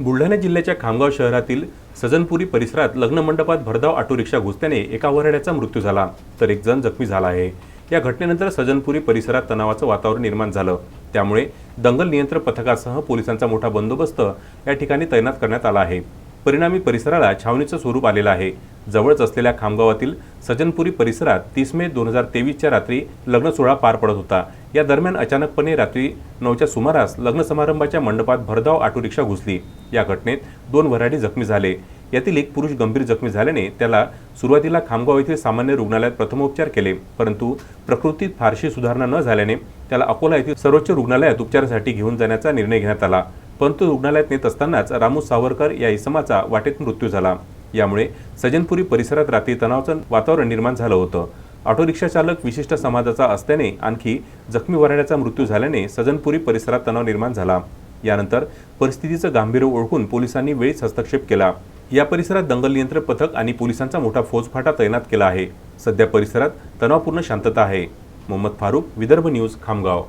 बुलढाणा जिल्ह्याच्या खामगाव शहरातील सजनपुरी परिसरात लग्न मंडपात भरधाव ऑटो रिक्षा घुसल्याने एका वऱ्हाड्याचा मृत्यू झाला तर एक जण जखमी झाला आहे. या घटनेनंतर सजनपुरी परिसरात तणावाचं वातावरण निर्माण झालं. त्यामुळे दंगल नियंत्रण पथकासह पोलिसांचा मोठा बंदोबस्त या ठिकाणी तैनात करण्यात आला आहे. परिणामी परिसराला छावणीचं स्वरूप आलेलं आहे. जवळच असलेल्या खामगावातील सजनपुरी परिसरात तीस मे दोन हजार तेवीसच्या रात्री लग्न सोहळा पार पडत होता. या दरम्यान अचानकपणे रात्री नऊच्या सुमारास लग्न समारंभाच्या मंडपात भरधाव ऑटो रिक्षा घुसली. या घटनेत दोन वऱ्हाडी जखमी झाले. यातील एक पुरुष गंभीर जखमी झाल्याने त्याला सुरुवातीला खामगाव येथील सामान्य रुग्णालयात प्रथमोपचार केले परंतु प्रकृतीत फारशी सुधारणा न झाल्याने त्याला अकोला येथील सर्वोच्च रुग्णालयात उपचारासाठी घेऊन जाण्याचा निर्णय घेण्यात आला. परंतु रुग्णालयात नेत असतानाच रामू सावरकर या इसमाचा वाटेत मृत्यू झाला. यामुळे सजनपुरी परिसरात रात्री तणावाचं वातावरण निर्माण झालं होतं. ऑटो रिक्षा चालक विशिष्ट समाजाचा असल्याने आणखी जखमी वऱ्हाड्याचा मृत्यू झाल्याने सजनपुरी परिसरात तणाव निर्माण झाला. यानंतर परिस्थितीचं गांभीर्य ओळखून पोलिसांनी वेळीच हस्तक्षेप केला. या परिसरात दंगल नियंत्रण पथक आणि पोलिसांचा मोठा फौजफाटा तैनात केला आहे. सध्या परिसरात तणावपूर्ण शांतता आहे. मोहम्मद फारूक विदर्भ न्यूज खामगाव.